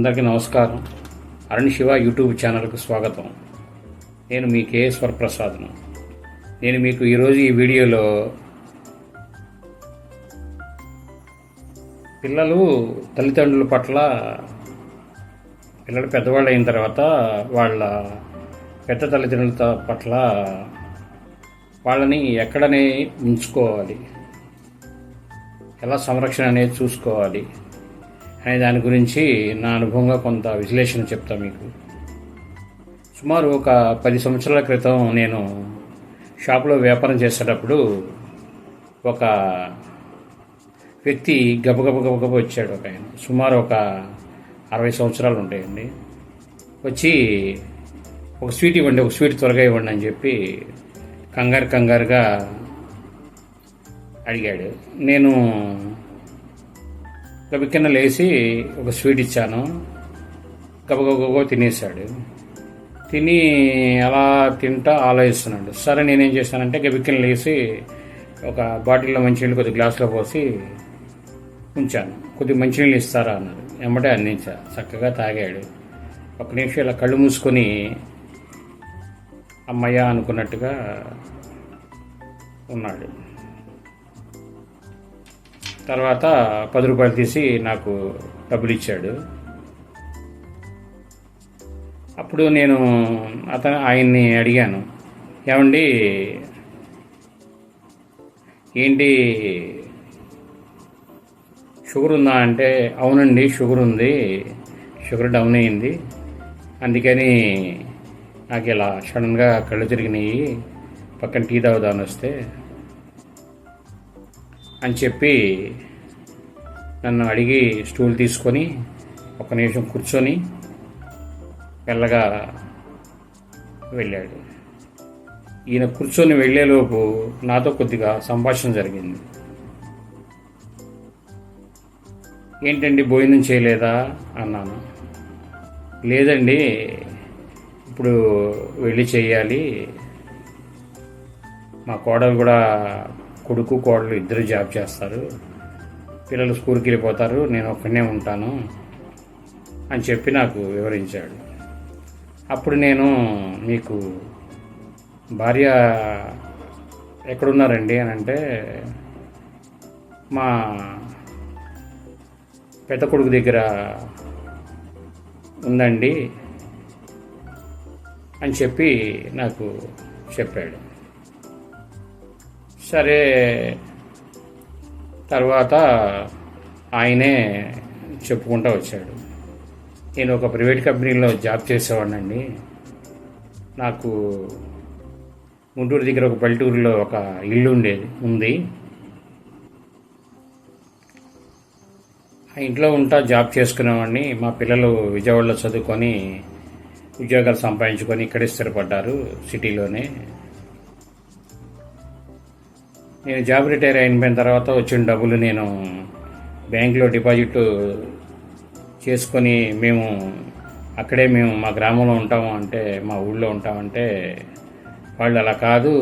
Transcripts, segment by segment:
అందరికీ నమస్కారం. అరుణ్ శివ యూట్యూబ్ ఛానల్కు స్వాగతం. నేను మీ కేఎస్వర్ ప్రసాద్ను. నేను మీకు ఈరోజు ఈ వీడియోలో పిల్లలు తల్లిదండ్రుల పట్ల పిల్లలు పెద్దవాళ్ళు అయిన తర్వాత వాళ్ళ పెద్ద తల్లిదండ్రుల పట్ల వాళ్ళని ఎక్కడనే ఉంచుకోవాలి. ఎలా సంరక్షణ అనేది చూసుకోవాలి. అనే దాని గురించి నా అనుభవంగా కొంత విశ్లేషణ చెప్తా మీకు. సుమారు ఒక పది సంవత్సరాల క్రితం నేను షాప్లో వ్యాపారం చేసేటప్పుడు ఒక వ్యక్తి గబగబ గబగబ వచ్చాడు ఒక ఆయన. సుమారు ఒక అరవై సంవత్సరాలు ఉంటాయండి. వచ్చి ఒక స్వీట్ ఇవ్వండి ఒక స్వీట్ త్వరగా ఇవ్వండి అని చెప్పి కంగారు కంగారుగా అడిగాడు. నేను గబిక్కన లేచి ఒక స్వీట్ ఇచ్చాను. గబగబగబో తినేసాడు తిని అలా తింటా ఆలోచిస్తున్నాడు. సరే నేనేం చేశానంటే గబిక్కన లేచి ఒక బాటిల్లో మంచినీళ్ళు కొద్ది గ్లాసులో పోసి ఉంచాను. కొద్ది మంచినీళ్ళు ఇస్తారా అన్నారు వెంబటే అందించా. చక్కగా తాగాడు. ఒక నిమిషం ఇలా కళ్ళు మూసుకొని అమ్మయ్య అనుకున్నట్టుగా ఉన్నాడు. తర్వాత పది రూపాయలు తీసి నాకు డబ్బులు ఇచ్చాడు అప్పుడు నేను అతను ఆయన్ని అడిగాను ఏమండి ఏంటి షుగర్ ఉందా అంటే అవునండి షుగర్ ఉంది షుగర్ డౌన్ అయింది. అందుకని నాకు ఇలా సడన్గా కళ్ళు తిరిగినాయి పక్కన టీ తాగుదాని వస్తే అని చెప్పి నన్ను అడిగి స్టూల్ తీసుకొని ఒక నిమిషం కూర్చొని వెళ్ళగా వెళ్ళాడు. ఈయన కూర్చొని వెళ్ళేలోపు నాతో కొద్దిగా సంభాషణ జరిగింది. ఏంటండి భోజనం చేయలేదా? అన్నాను. లేదండి ఇప్పుడు వెళ్ళి చేయాలి. మా కోడలు కూడా కొడుకు కోడలు ఇద్దరు జాబ్ చేస్తారు. పిల్లలు స్కూల్కి వెళ్ళిపోతారు. నేను ఒక్కనే ఉంటాను అని చెప్పి నాకు వివరించాడు. అప్పుడు నేను మీకు భార్య ఎక్కడున్నారండి అని అంటే మా పెద్ద కొడుకు దగ్గర ఉందండి అని చెప్పి నాకు చెప్పాడు. సరే. తర్వాత ఆయనే చెప్పుకుంటూ వచ్చాడు. నేను ఒక ప్రైవేట్ కంపెనీలో జాబ్ చేసేవాడినండి. నాకు గుంటూరు దగ్గర ఒక పల్లెటూరులో ఒక ఇల్లు ఉండేది ఉంది. ఆ ఇంట్లో ఉంటా జాబ్ చేసుకునేవాడిని. మా పిల్లలు విజయవాడలో చదువుకొని ఉద్యోగాలు సంపాదించుకొని ఇక్కడే స్థిరపడ్డారు సిటీలోనే. నేను జాబ్ రిటైర్ అయిపోయిన తర్వాత వచ్చిన డబ్బులు నేను బ్యాంకులో డిపాజిట్ చేసుకొని మేము అక్కడే మేము మా గ్రామంలో ఉంటాము అంటే మా ఊళ్ళో ఉంటామంటే వాళ్ళు అలా కాదు.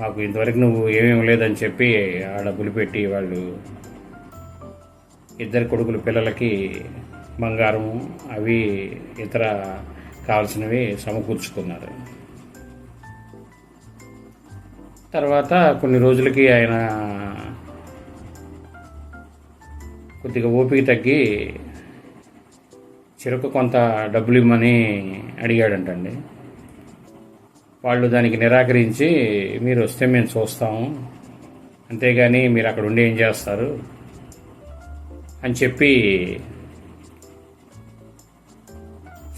మాకు ఇంతవరకు నువ్వు ఏమేమి లేదని చెప్పి ఆ డబ్బులు పెట్టి వాళ్ళు ఇద్దరు కొడుకులు పిల్లలకి బంగారము అవి ఇతర కావాల్సినవి సమకూర్చుకున్నారు. తర్వాత కొన్ని రోజులకి ఆయన కొద్దిగా ఓపిక తగ్గి చిరకు కొంత డబ్బులు ఇమ్మని అడిగాడంటండి. వాళ్ళు దానికి నిరాకరించి మీరు వస్తే మేము చూస్తాము. అంతేగాని మీరు అక్కడ ఉండి ఏం చేస్తారు? అని చెప్పి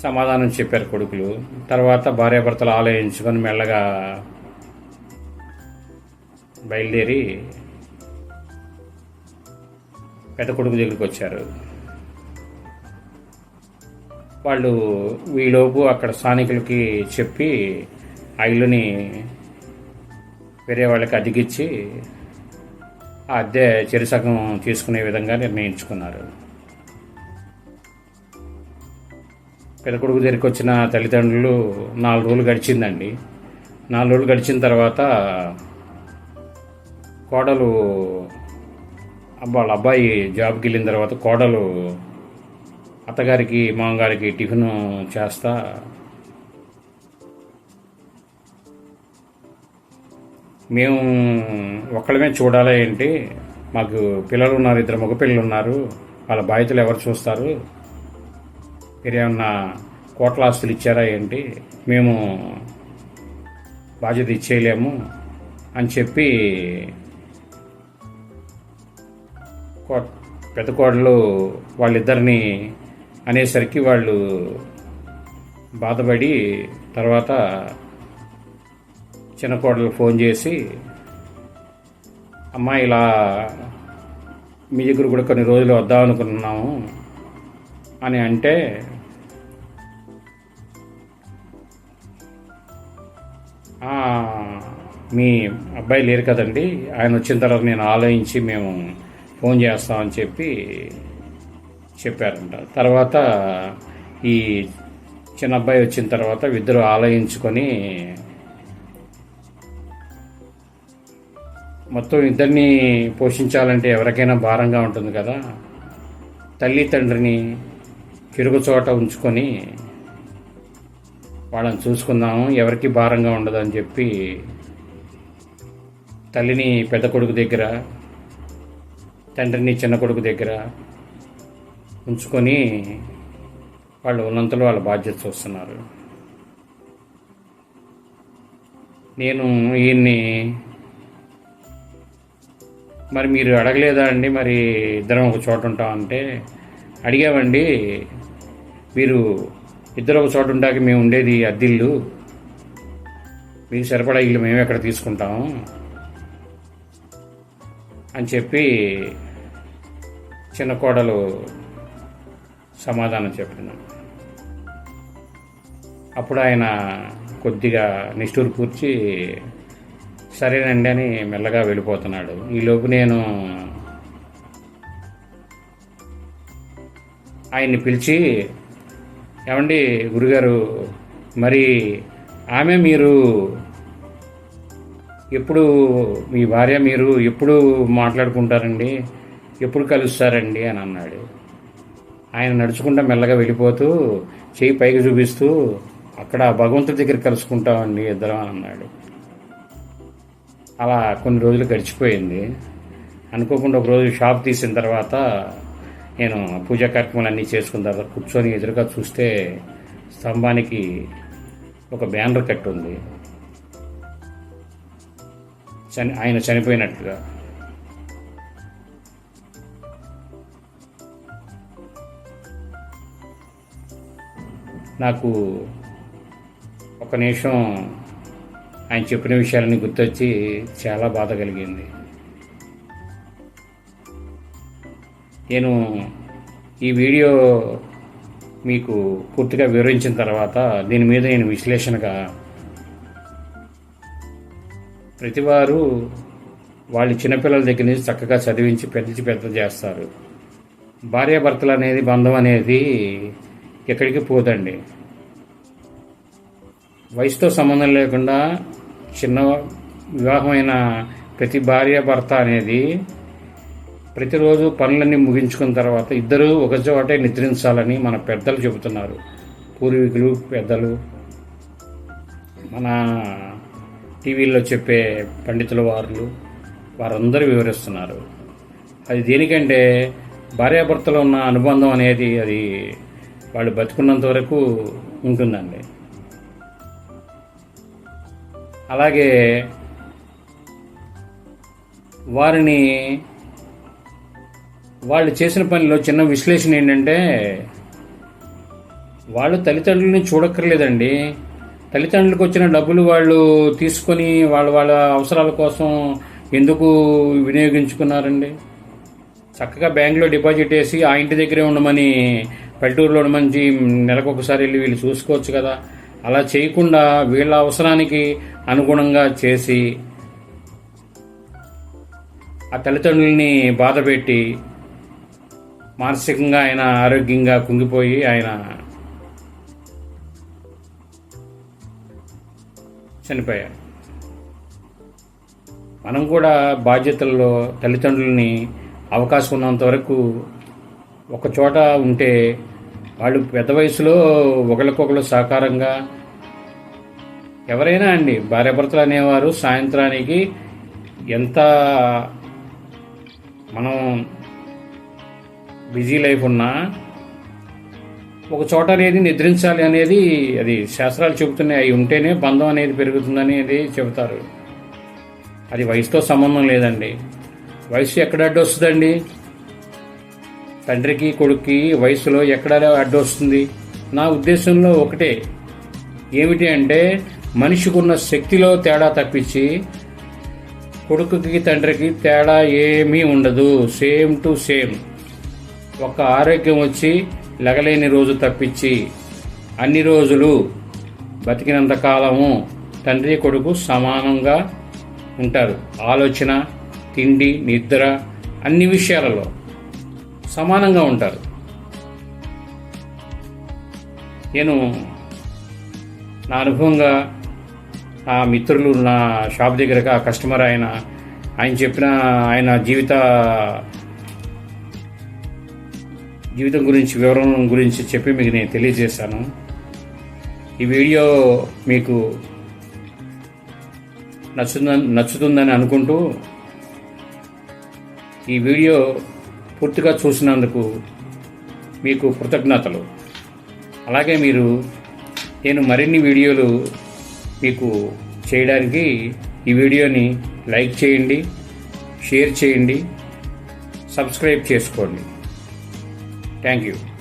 సమాధానం చెప్పారు కొడుకులు. తర్వాత భార్యాభర్తలు ఆలోచించుకొని మెల్లగా బయలుదేరి పెద్ద కొడుకు దగ్గరికి వచ్చారు. వాళ్ళు వీలోపు అక్కడ స్థానికులకి చెప్పి ఆ ఇల్లుని వేరే వాళ్ళకి అద్దెకిచ్చి ఆ అద్దె చెరుసగం తీసుకునే విధంగా నిర్ణయించుకున్నారు. పెద్ద కొడుకు దగ్గరికి వచ్చిన తల్లిదండ్రులు నాలుగు రోజులు గడిచిందండి. నాలుగు రోజులు గడిచిన తర్వాత కోడలు వాళ్ళ అబ్బాయి జాబ్కి వెళ్ళిన తర్వాత కోడలు అత్తగారికి మామగారికి టిఫిన్ చేస్తా. మేము ఒక్కళ్ళమే చూడాలా ఏంటి? మాకు పిల్లలు ఉన్నారు ఇద్దరు మగపిల్లలు ఉన్నారు. వాళ్ళ బాధ్యతలు ఎవరు చూస్తారు? మీరేమన్నా కోట్ల ఆస్తులు ఇచ్చారా ఏంటి? మేము బాధ్యత ఇచ్చేయలేము అని చెప్పి కో- పెద్ద కోడలు వాళ్ళిద్దరిని అనేసరికి వాళ్ళు బాధపడి తర్వాత చిన్న కోడలు ఫోన్ చేసి అమ్మ ఇలా మీ దగ్గర కూడా కొన్ని రోజులు వద్దాం అనుకుంటున్నాము అని అంటే మీ అబ్బాయి లేరు కదండి ఆయన వచ్చిన తర్వాత నేను ఆలోచించి మేము ఫోన్ చేస్తామని చెప్పి చెప్పారంట. తర్వాత ఈ చిన్న అబ్బాయి వచ్చిన తర్వాత ఇద్దరు ఆలోచించుకొని మొత్తం ఇద్దరిని పోషించాలంటే ఎవరికైనా భారంగా ఉంటుంది కదా. తల్లి తండ్రిని తిరుగు చోట ఉంచుకొని వాళ్ళని చూసుకుందాము ఎవరికి భారంగా ఉండదని చెప్పి తల్లిని పెద్ద కొడుకు దగ్గర తండ్రిని చిన్న కొడుకు దగ్గర ఉంచుకొని వాళ్ళు ఉన్నంతలో వాళ్ళ బాధ్యత చూస్తున్నారు. నేను ఈయన్ని మరి మీరు అడగలేదా అండి? మరి ఇద్దరం ఒక చోట ఉంటాం అంటే అడిగామండి మీరు ఇద్దరు ఒక చోట ఉండాక మేము ఉండేది అద్దిల్లు మీకు సరిపడా ఇల్లు మేము ఎక్కడ తీసుకుంటాము అని చెప్పి చిన్న కోడలు సమాధానం చెప్పినాం. అప్పుడు ఆయన కొద్దిగా నిష్ఠూరు కూర్చి సరేనండి అని మెల్లగా వెళ్ళిపోతున్నాడు. ఈలోపు నేను ఆయన్ని పిలిచి ఏమండి గురుగారు మరి ఆమె మీరు ఎప్పుడు మీ భార్య మీరు ఎప్పుడు మాట్లాడుకుంటారండి? ఎప్పుడు కలుస్తారండి? అని అన్నాడు. ఆయన నడుచుకుంటా మెల్లగా వెళ్ళిపోతూ చేయి పైకి చూపిస్తూ అక్కడ భగవంతుడి దగ్గర కలుసుకుంటామండి ఇద్దరం అని అన్నాడు. అలా కొన్ని రోజులు గడిచిపోయింది. అనుకోకుండా ఒక రోజు షాప్ తీసిన తర్వాత నేను పూజా కార్యక్రమాలన్నీ చేసుకున్న తర్వాత కూర్చొని ఎదురుగా చూస్తే స్తంభానికి ఒక బ్యానర్ కట్టి ఉంది చని ఆయన చనిపోయినట్టుగా. నాకు ఒక నిమిషం ఆయన చెప్పిన విషయాలని గుర్తొచ్చి చాలా బాధ కలిగింది. నేను ఈ వీడియో మీకు పూర్తిగా వివరించిన తర్వాత దీని మీద నేను విశ్లేషణగా ప్రతివారు వాళ్ళ చిన్నపిల్లల దగ్గర నుంచి చక్కగా చదివించి పెంచి పెద్ద చేస్తారు. భార్యాభర్తలు అనేది బంధం అనేది ఎక్కడికి పోదండి. వయసుతో సంబంధం లేకుండా చిన్న వివాహమైన ప్రతి భార్య భర్త అనేది ప్రతిరోజు పనులన్నీ ముగించుకున్న తర్వాత ఇద్దరూ ఒక చోటే నిద్రించాలని మన పెద్దలు చెబుతున్నారు. పూర్వీకులు పెద్దలు మన టీవీల్లో చెప్పే పండితుల వారులు వారందరూ వివరిస్తున్నారు. అది దేనికంటే భార్యాభర్తలో ఉన్న అనుబంధం అనేది అది వాళ్ళు బతుకున్నంత వరకు ఉంటుందండి. అలాగే వారిని వాళ్ళు చేసిన పనిలో చిన్న విశ్లేషణ ఏంటంటే వాళ్ళు తల్లిదండ్రులని చూడక్కర్లేదండి. తల్లిదండ్రులకు వచ్చిన డబ్బులు వాళ్ళు తీసుకొని వాళ్ళ వాళ్ళ అవసరాల కోసం ఎందుకు వినియోగించుకున్నారండి? చక్కగా బ్యాంకులో డిపాజిట్ వేసి ఆ ఇంటి దగ్గరే ఉండమని పల్లెటూరులో ఉండమని నెలకు ఒకసారి వెళ్ళి వీళ్ళు చూసుకోవచ్చు కదా. అలా చేయకుండా వీళ్ళ అవసరానికి అనుగుణంగా చేసి ఆ తల్లిదండ్రుల్ని బాధపెట్టి మానసికంగా ఆయన ఆరోగ్యంగా కుంగిపోయి ఆయన చనిపోయారు మనం కూడా బాధ్యతల్లో తల్లిదండ్రుల్ని అవకాశం ఉన్నంత వరకు ఒక చోట ఉంటే వాళ్ళు పెద్ద వయసులో ఒకరికొకరు సహకారంగా ఎవరైనా అండి భార్యాభర్తలు అనేవారు సాయంత్రానికి ఎంత మనం బిజీ లైఫ్ ఉన్నా ఒక చోట అనేది నిద్రించాలి అనేది అది శాస్త్రాలు చెబుతున్నాయి. అవి ఉంటేనే బంధం అనేది పెరుగుతుందని అది చెబుతారు. అది వయసుతో సంబంధం లేదండి. వయసు ఎక్కడ అడ్డొస్తుందండి తండ్రికి కొడుక్కి వయసులో ఎక్కడ అడ్డొస్తుంది నా ఉద్దేశంలో ఒకటే. ఏమిటి అంటే మనిషికున్న శక్తిలో తేడా తప్పించి కొడుకుకి తండ్రికి తేడా ఏమీ ఉండదు. Same to same. ఒక ఆరోగ్యం వచ్చి లగలేని రోజు తప్పించి అన్ని రోజులు బతికినంత కాలము తండ్రి కొడుకు సమానంగా ఉంటారు. ఆలోచన తిండి నిద్ర అన్ని విషయాలలో సమానంగా ఉంటారు. నేను నా అనుభవంగా నా మిత్రులు నా షాప్ దగ్గరగా కస్టమర్ ఆయన ఆయన చెప్పిన ఆయన జీవిత జీవితం గురించి వివరం గురించి చెప్పి మీకు నేను తెలియజేశాను. ఈ వీడియో మీకు నచ్చుతుందని నచ్చుతుందని అనుకుంటూ ఈ వీడియో పూర్తిగా చూసినందుకు మీకు కృతజ్ఞతలు. అలాగే మీరు నేను మరిన్ని వీడియోలు మీకు చేయడానికి ఈ వీడియోని లైక్ చేయండి షేర్ చేయండి సబ్స్క్రైబ్ చేసుకోండి. Thank you.